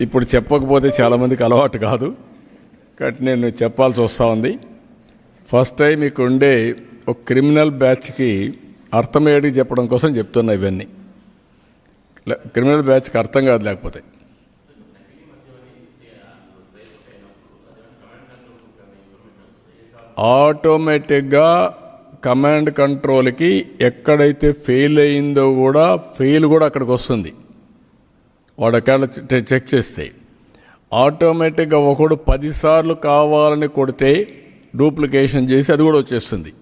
ఇప్పుడు చెప్పకపోతే చాలామందికి అలవాటు కాదు. కాబట్టి నేను చెప్పాల్సి వస్తూ ఉంది. ఫస్ట్ టైం మీకు ఉండే ఒక క్రిమినల్ బ్యాచ్కి అర్థమయ్యేది చెప్పడం కోసం చెప్తున్నా ఇవన్నీ. క్రిమినల్ బ్యాచ్కి అర్థం కాదు లేకపోతే. ఆటోమేటిక్గా కమాండ్ కంట్రోల్కి ఎక్కడైతే ఫెయిల్ అయిందో కూడా ఫెయిల్ కూడా అక్కడికి వస్తుంది. వాడు ఒకవేళ చెక్ చేస్తే. ఆటోమేటిక్గా ఒకడు పదిసార్లు కావాలని కొడితే డూప్లికేషన్ చేసి అది కూడా వచ్చేస్తుంది.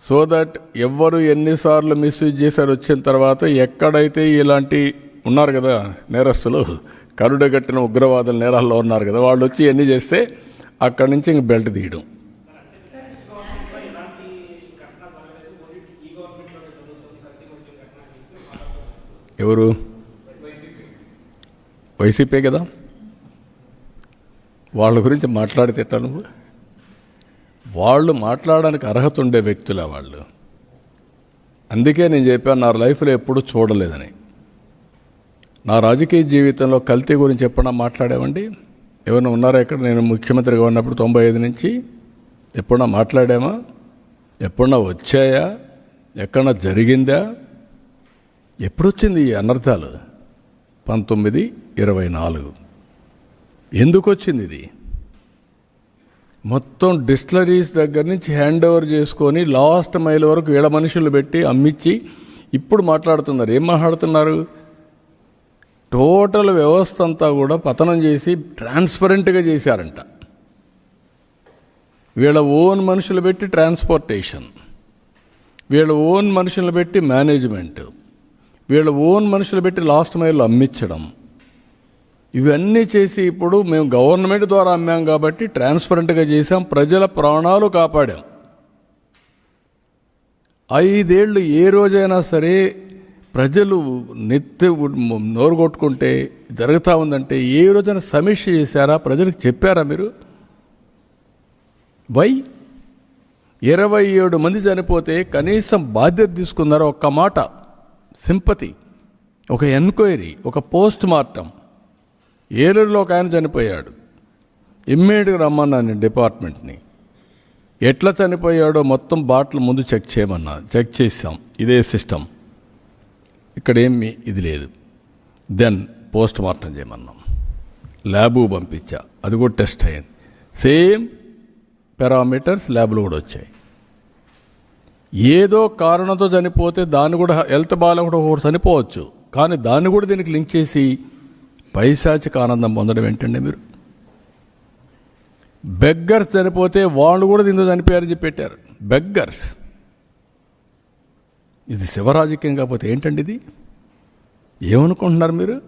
సో దట్ ఎవరు ఎన్నిసార్లు మిస్యూజ్ చేశారు వచ్చిన తర్వాత ఎక్కడైతే ఇలాంటి ఉన్నారు కదా నేరస్తులు కరుడగట్టిన ఉగ్రవాదుల నేరాల్లో ఉన్నారు కదా వాళ్ళు వచ్చి ఎన్ని చేస్తే అక్కడి నుంచి ఇంక బెల్ట్ తీయడం. ఎవరు? వైసీపీ కదా. వాళ్ళ గురించి మాట్లాడితే ఎట్లా నువ్వు? వాళ్ళు మాట్లాడడానికి అర్హత ఉండే వ్యక్తులే వాళ్ళు. అందుకే నేను చెప్పాను నా లైఫ్లో ఎప్పుడూ చూడలేదని. నా రాజకీయ జీవితంలో కల్తీ గురించి ఎప్పుడన్నా మాట్లాడామండి ఎవరైనా ఉన్నారా ఇక్కడ? నేను ముఖ్యమంత్రిగా ఉన్నప్పుడు తొంభై ఐదు నుంచి ఎప్పుడన్నా మాట్లాడామా? ఎప్పుడన్నా వచ్చాయా? ఎక్కడన్నా జరిగిందా? ఎప్పుడొచ్చింది ఈ అనర్థాలు? పంతొమ్మిది ఇరవై నాలుగు. ఎందుకు వచ్చింది ఇది మొత్తం డిస్టిలరీస్ దగ్గర నుంచి హ్యాండ్ ఓవర్ చేసుకొని లాస్ట్ మైల్ వరకు ఏడ మనుషులు పెట్టి అమ్మిచ్చి ఇప్పుడు మాట్లాడుతున్నారు. ఏం మాట్లాడుతున్నారు? టోటల్ వ్యవస్థ అంతా కూడా పతనం చేసి ట్రాన్స్పరెంట్గా చేశారంట. వీళ్ళ ఓన్ మనుషులు పెట్టి ట్రాన్స్పోర్టేషన్. వీళ్ళ ఓన్ మనుషులు పెట్టి మేనేజ్మెంట్. వీళ్ళ ఓన్ మనుషులు పెట్టి లాస్ట్ మైల్ అమ్మించడం ఇవన్నీ చేసి ఇప్పుడు మేము గవర్నమెంట్ ద్వారా అమ్మాం కాబట్టి ట్రాన్స్పరెంట్గా చేసాం ప్రజల ప్రాణాలు కాపాడాం. ఐదేళ్ళు ఏ రోజైనా సరే ప్రజలు నెత్తి నోరు కొట్టుకుంటే జరుగుతూ ఉందంటే ఏ రోజైనా సమీక్ష చేశారా? ప్రజలకు చెప్పారా మీరు? వై? ఇరవై ఏడు మంది చనిపోతే కనీసం బాధ్యత తీసుకున్నారా ఒక్క మాట? సింపతి ఒక ఎంక్వైరీ ఒక పోస్ట్ మార్టం ఏలూరులో ఒక ఆయన చనిపోయాడు. ఇమ్మీడియట్గా రమ్మన్నాను డిపార్ట్మెంట్ని. ఎట్లా చనిపోయాడో మొత్తం బాటిల్ ముందు చెక్ చేయమన్నా చెక్ చేసాం ఇదే సిస్టమ్ ఇక్కడ ఏమి ఇది లేదు. దెన్ పోస్ట్ మార్టం చేయమన్నాం. ల్యాబు పంపించా. అది కూడా టెస్ట్ అయ్యింది. సేమ్ పారామీటర్స్ ల్యాబ్లో కూడా వచ్చాయి. ఏదో కారణంతో చనిపోతే దాన్ని కూడా హెల్త్ బాగాలేకుండా ఒకటి చనిపోవచ్చు. కానీ దాన్ని కూడా దీనికి లింక్ చేసి పైశాచిక ఆనందం పొందడం ఏంటండి మీరు? బెగ్గర్స్ చనిపోతే వాళ్ళు కూడా దీంతో చనిపోయారని చెప్పి పెట్టారు. బెగ్గర్స్. ఇది శివరాజకీయం కాకపోతే ఏంటండి ఇది? ఏమనుకుంటున్నారు మీరు?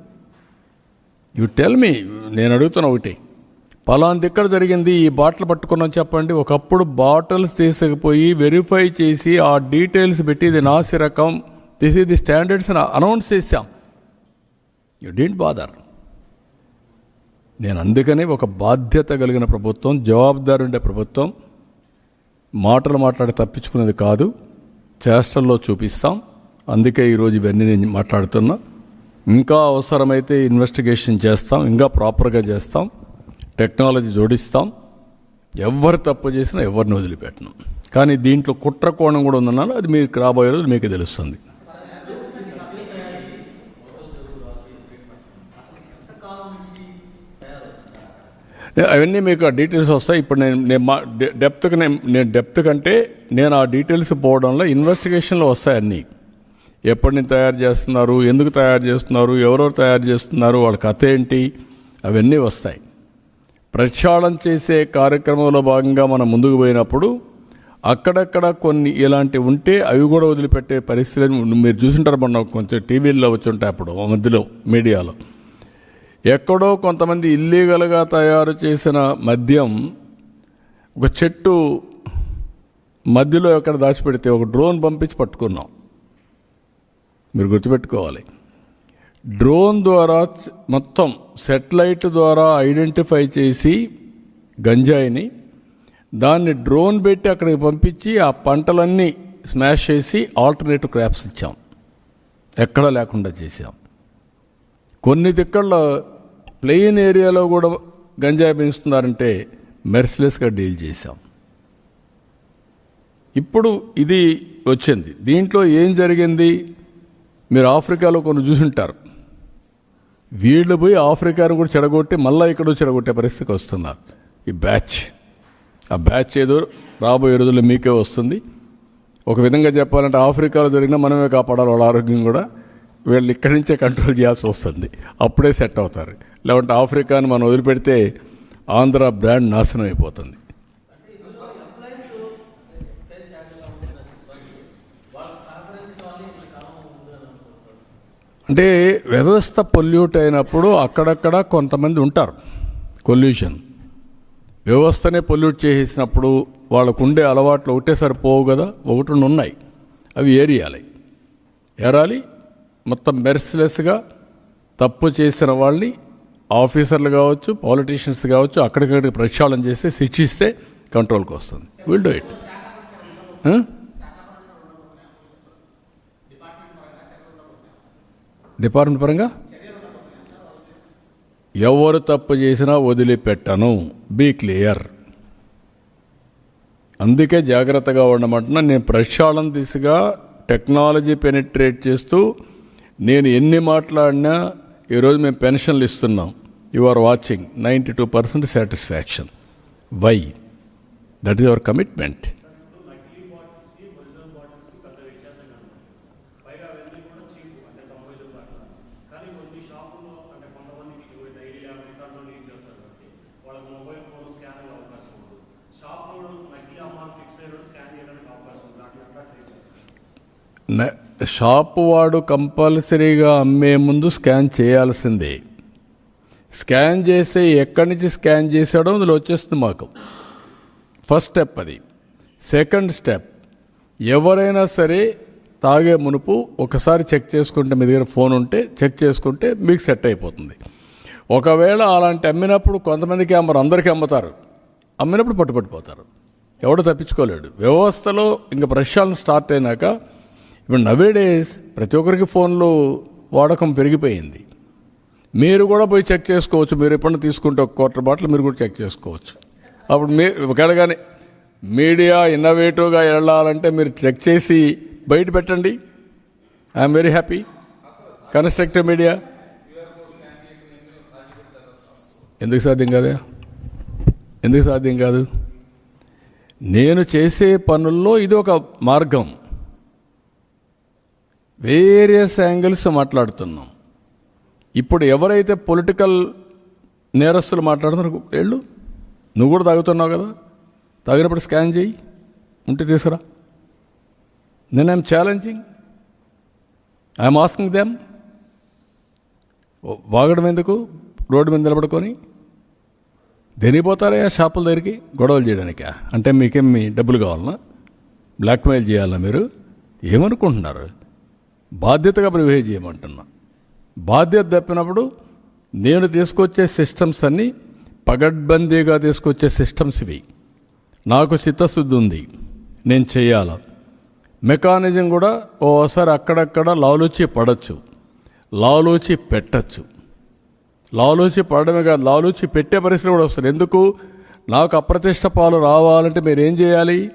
యు టెల్ మీ నేను అడుగుతున్నా ఒకటి. పలాంది ఎక్కడ జరిగింది? ఈ బాటిల్ పట్టుకున్నాం చెప్పండి. ఒకప్పుడు బాటిల్స్ తీసుకుపోయి వెరిఫై చేసి ఆ డీటెయిల్స్ పెట్టి ఇది నాసి రకం. దిస్ ఇది స్టాండర్డ్స్ అనౌన్స్ చేశాం. యు డీంట్ బాదర్ నేను అందుకని ఒక బాధ్యత కలిగిన ప్రభుత్వం జవాబుదారు ఉండే ప్రభుత్వం మాటలు మాట్లాడి తప్పించుకునేది కాదు. చేష్టల్లో చూపిస్తాం. అందుకే ఈరోజు ఇవన్నీ నేను మాట్లాడుతున్నా. ఇంకా అవసరమైతే ఇన్వెస్టిగేషన్ చేస్తాం. ఇంకా ప్రాపర్గా చేస్తాం. టెక్నాలజీ జోడిస్తాం. ఎవరు తప్పు చేసినా ఎవరిని వదిలిపెట్టను. కానీ దీంట్లో కుట్ర కోణం కూడా ఉందన్నారు అది మీకు రాబోయే రోజు మీకు తెలుస్తుంది. అవన్నీ మీకు ఆ డీటెయిల్స్ వస్తాయి. ఇప్పుడు నేను నేను మా డె- డెప్త్కి నేను నేను డెప్త్ కంటే నేను ఆ డీటెయిల్స్ పోవడంలో ఇన్వెస్టిగేషన్లో వస్తాయి అన్నీ. ఎప్పటి నుంచి తయారు చేస్తున్నారు ఎందుకు తయారు చేస్తున్నారు ఎవరెవరు తయారు చేస్తున్నారు వాళ్ళ కథ ఏంటి అవన్నీ వస్తాయి. ప్రక్షాళన చేసే కార్యక్రమంలో భాగంగా మనం ముందుకు పోయినప్పుడు అక్కడక్కడ కొన్ని ఇలాంటివి ఉంటే అవి కూడా వదిలిపెట్టే పరిస్థితులు మీరు చూసింటారు మొన్న కొంచెం టీవీల్లో వచ్చి ఉంటాయి అప్పుడు ఆ మధ్యలో మీడియాలో. ఎక్కడో కొంతమంది ఇల్లీగల్గా తయారు చేసిన మద్యం ఒక చెట్టు మధ్యలో ఎక్కడ దాచిపెడితే ఒక డ్రోన్ పంపించి పట్టుకున్నాం. మీరు గుర్తుపెట్టుకోవాలి. డ్రోన్ ద్వారా మొత్తం సెటిలైట్ ద్వారా ఐడెంటిఫై చేసి గంజాయిని దాన్ని డ్రోన్ పెట్టి అక్కడికి పంపించి ఆ పంటలన్నీ స్మాష్ చేసి ఆల్టర్నేటివ్ క్రాప్స్ ఇచ్చాం. ఎక్కడా లేకుండా చేసాం కొన్ని దిక్కల్లో ప్లెయిన్ ఏరియాలో కూడా గంజాయి పెంచుతున్నారంటే మెర్సిలెస్గా డీల్ చేశాం. ఇప్పుడు ఇది వచ్చింది. దీంట్లో ఏం జరిగింది? మీరు ఆఫ్రికాలో కొన్ని చూసుంటారు. వీళ్ళు పోయి ఆఫ్రికాను కూడా చెడగొట్టి మళ్ళీ ఇక్కడ చెడగొట్టే పరిస్థితికి వస్తున్నారు. ఈ బ్యాచ్. ఆ బ్యాచ్ ఏదో రాబోయే రోజుల్లో మీకే వస్తుంది. ఒక విధంగా చెప్పాలంటే ఆఫ్రికాలో జరిగినా మనమే కాపాడాలి వాళ్ళ ఆరోగ్యం కూడా. వీళ్ళు ఇక్కడి నుంచే కంట్రోల్ చేయాల్సి వస్తుంది. అప్పుడే సెట్ అవుతారు. లేకుంటే ఆఫ్రికాని మనం వదిలిపెడితే ఆంధ్ర బ్రాండ్ నాశనం అయిపోతుంది. అంటే వ్యవస్థ పొల్యూట్ అయినప్పుడు అక్కడక్కడ కొంతమంది ఉంటారు. కొల్యూషన్ వ్యవస్థనే పొల్యూట్ చేసేసినప్పుడు వాళ్ళకు ఉండే అలవాట్లు ఒకటేసారి పోవు కదా ఒకటి ఉన్నాయి అవి ఏరియాలి. ఏరాలి? మొత్తం మెర్సిలెస్గా తప్పు చేసిన వాళ్ళని ఆఫీసర్లు కావచ్చు పాలిటీషియన్స్ కావచ్చు అక్కడికక్కడికి ప్రక్షాళన చేసి శిక్షిస్తే కంట్రోల్కి వస్తుంది విల్ డూ ఇట్ డిపార్ట్మెంట్ పరంగా? ఎవరు తప్పు చేసినా వదిలిపెట్టను. Be clear. అందుకే జాగ్రత్తగా ఉండమంటున్నా నేను ప్రక్షాళన దిశగా టెక్నాలజీ పెనిట్రేట్ చేస్తూ నేను ఎన్ని మాట్లాడినా ఈరోజు మేము పెన్షన్లు ఇస్తున్నాం. You are watching ninety two percent satisfaction why that is our commitment కానీ కొన్ని షాపుల్లో అంటే కొంతమందికి ఇవి డైలీ యాభై కార్డులో యూజ్ చేస్తారు కాబట్టి వాళ్ళకి మొబైల్ ఫోన్ స్కాన్ అయ్యే అవకాశం ఉంది షాప్లో నకిలీ అమ్మాలు ఫిక్స్ అయ్యే స్కాన్ చేయడానికి అవకాశం ఉంది దాన్ని ఎట్లా ట్రై చేస్తారు న- షాపు వాడు కంపల్సరీగా అమ్మే ముందు స్కాన్ చేయాల్సిందే. స్కాన్ చేసే ఎక్కడి నుంచి స్కాన్ చేశాడో అందులో వచ్చేస్తుంది మాకు ఫస్ట్ స్టెప్ అది. సెకండ్ స్టెప్ ఎవరైనా సరే తాగే మునుపు ఒకసారి చెక్ చేసుకుంటే మీ దగ్గర ఫోన్ ఉంటే చెక్ చేసుకుంటే మీకు సెట్ అయిపోతుంది. ఒకవేళ అలాంటి అమ్మినప్పుడు కొంతమందికి అమ్మరు అందరికీ అమ్ముతారు. అమ్మినప్పుడు పట్టుపట్టిపోతారు. ఎవడు తప్పించుకోలేడు. వ్యవస్థలో ఇంకా ప్రశ్నలు స్టార్ట్ అయినాక ఇప్పుడు నవే డేస్ ప్రతి ఒక్కరికి ఫోన్లు వాడకం పెరిగిపోయింది. మీరు కూడా పోయి చెక్ చేసుకోవచ్చు. మీరు ఎప్పుడైనా తీసుకుంటే ఒక క్వార్టర్ బాటిల్ మీరు కూడా చెక్ చేసుకోవచ్చు. అప్పుడు మీ ఒకవేళ కానీ మీడియా ఇన్నోవేటివ్గా వెళ్ళాలంటే మీరు చెక్ చేసి బయట పెట్టండి. I'm very happy constructive media ఎందుకు సాధ్యం కాదా? ఎందుకు సాధ్యం కాదు? నేను చేసే పనుల్లో ఇది ఒక మార్గం. వేరియస్ యాంగిల్స్ మాట్లాడుతున్నాం. ఇప్పుడు ఎవరైతే పొలిటికల్ నేరస్తులు మాట్లాడుతున్నారో వీళ్ళు. నువ్వు కూడా తాగుతున్నావు కదా. తాగినప్పుడు స్కాన్ చేయి. ఉంటే తీసుకురా. నేను I'm challenging I'm asking them వాగడం ఎందుకు? రోడ్డు మీద నిలబడుకొని. దేనిపోతారా షాపుల దగ్గరికి గొడవలు చేయడానికా? అంటే మీకేం మీ డబ్బులు కావాలన్నా బ్లాక్మెయిల్ చేయాలా మీరు? ఏమనుకుంటున్నారు? బాధ్యతగా బిహేవ్ చేయమంటున్నా. బాధ్యత తప్పినప్పుడు నేను తీసుకొచ్చే సిస్టమ్స్ అన్నీ పగడ్బందీగా తీసుకొచ్చే సిస్టమ్స్ ఇవి. నాకు చిత్తశుద్ధి ఉంది. నేను చేయాల? మెకానిజం కూడా ఓసారి అక్కడక్కడ లాలూచి పడచ్చు. లాలూచి పెట్టచ్చు. లాలూచి పడడమే కాదు లాలూచి పెట్టే పరిస్థితి కూడా వస్తుంది ఎందుకు? నాకు అప్రతిష్ట పాలు రావాలంటే మీరేం చేయాలి?